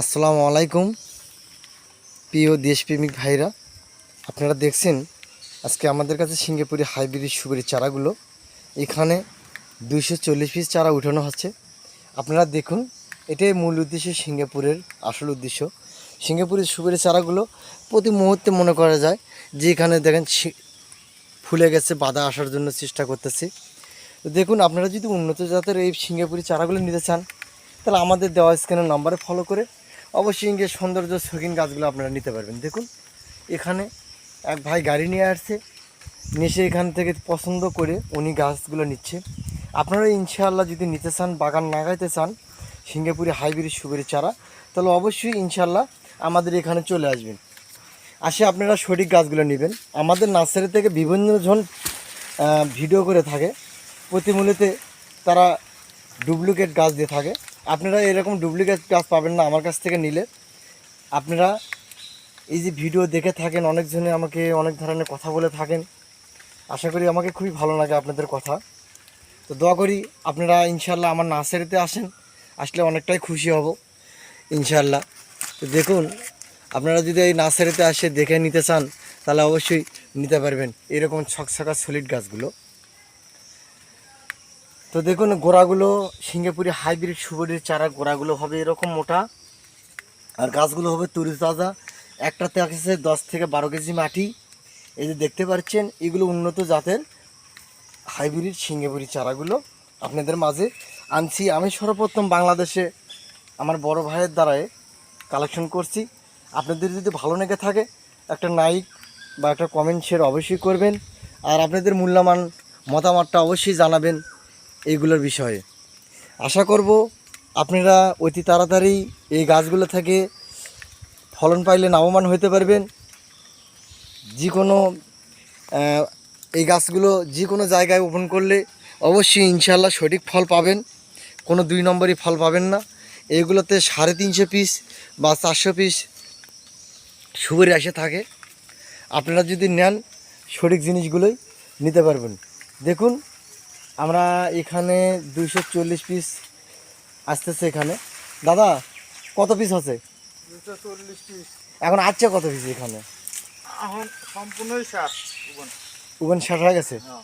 আসসালামু আলাইকুম, প্রিয় দেশপ্রেমিক ভাইরা। আপনারা দেখছেন আজকে আমাদের কাছে সিঙ্গাপুরি হাইব্রিড সুপারি চারাগুলো। এখানে দুইশো চল্লিশ পিস চারা উঠানো হচ্ছে। আপনারা দেখুন, এটাই মূল উদ্দেশ্য সিঙ্গাপুরের আসল উদ্দেশ্য। সিঙ্গাপুরের সুপারি চারাগুলো প্রতি মুহূর্তে মনে করা যায় যে এখানে দেখেন ফুলে গেছে, বাধা আসার জন্য চেষ্টা করতেছি। দেখুন, আপনারা যদি উন্নত জাতের এই সিঙ্গাপুরি চারাগুলো নিতে চান, তাহলে আমাদের দেওয়া স্ক্যানের নাম্বারে ফলো করে অবশ্যই ইঙ্গে সৌন্দর্য শৌখিন গাছগুলো আপনারা নিতে পারবেন। দেখুন, এখানে এক ভাই গাড়ি নিয়ে আসছে। নিয়ে এখান থেকে পছন্দ করে উনি গাছগুলো নিচ্ছে। আপনারা ইনশাআল্লাহ যদি নিতে চান, বাগান লাগাইতে চান, সিঙ্গাপুরি হাইব্রিড সুগারি চারা, তাহলে অবশ্যই ইনশাআল্লাহ আমাদের এখানে চলে আসবেন। আসে আপনারা সঠিক গাছগুলো নেবেন। আমাদের নার্সারি থেকে বিভিন্ন জন ভিডিও করে থাকে। প্রতিমূল্যতে তারা ডুপ্লিকেট গাছ দিয়ে থাকে। আপনারা এরকম ডুপ্লিকেট গাছ পাবেন না আমার কাছ থেকে নিলে। আপনারা এই যে ভিডিও দেখে থাকেন, অনেকজনে আমাকে অনেক ধরনের কথা বলে থাকেন। আশা করি আমাকে খুবই ভালো লাগে আপনাদের কথা। তো দোয়া করি আপনারা ইনশাল্লাহ আমার নার্সারিতে আসেন, আসলে অনেকটাই খুশি হব ইনশাল্লাহ তো দেখুন, আপনারা যদি এই নার্সারিতে আসে দেখে নিতে চান, তাহলে অবশ্যই নিতে পারবেন। এরকম ছকছকা সলিড গাছগুলো। তো দেখুন, গোড়াগুলো সিঙ্গাপুরি হাইব্রিড সুবরির চারা, গোড়াগুলো হবে এরকম মোটা। আর গাছগুলো হবে তুরি তাজা। একটাতে আছে দশ থেকে বারো কেজি মাটি। এই যে দেখতে পাচ্ছেন, এগুলো উন্নত জাতের হাইব্রিড সিঙ্গাপুরি চারাগুলো আপনাদের মাঝে আনছি। আমি সর্বপ্রথম বাংলাদেশে আমার বড় ভাইয়ের দ্বারায় কালেকশন করছি। আপনাদের যদি ভালো লেগে থাকে, একটা লাইক বা একটা কমেন্ট শেয়ার অবশ্যই করবেন। আর আপনাদের মূল্যমান মতামতটা অবশ্যই জানাবেন। এইগুলোর বিষয়ে। আশা করব আপনারা অতি তাড়াতাড়ি এই গাছগুলো থেকে ফলন পাইলে লাভবান হতে পারবেন। যে কোনো এই গাছগুলো যে কোনো জায়গায় ওপেন করলে অবশ্যই ইনশাল্লাহ সঠিক ফল পাবেন। কোনো দুই নম্বরই ফল পাবেন না। এইগুলোতে সাড়ে তিনশো পিস বা চারশো পিস সুগরি এসে থাকে। আপনারা যদি নেন, সঠিক জিনিসগুলোই নিতে পারবেন। দেখুন আমরা এখানে দুইশো চল্লিশ পিস আসতেছে এখানে। দাদা কত পিস আছে? দুশো চল্লিশ পিস এখন আছে কত পিস এখানে? এখন সম্পূর্ণই ষাট হয়ে গেছে? হ্যাঁ।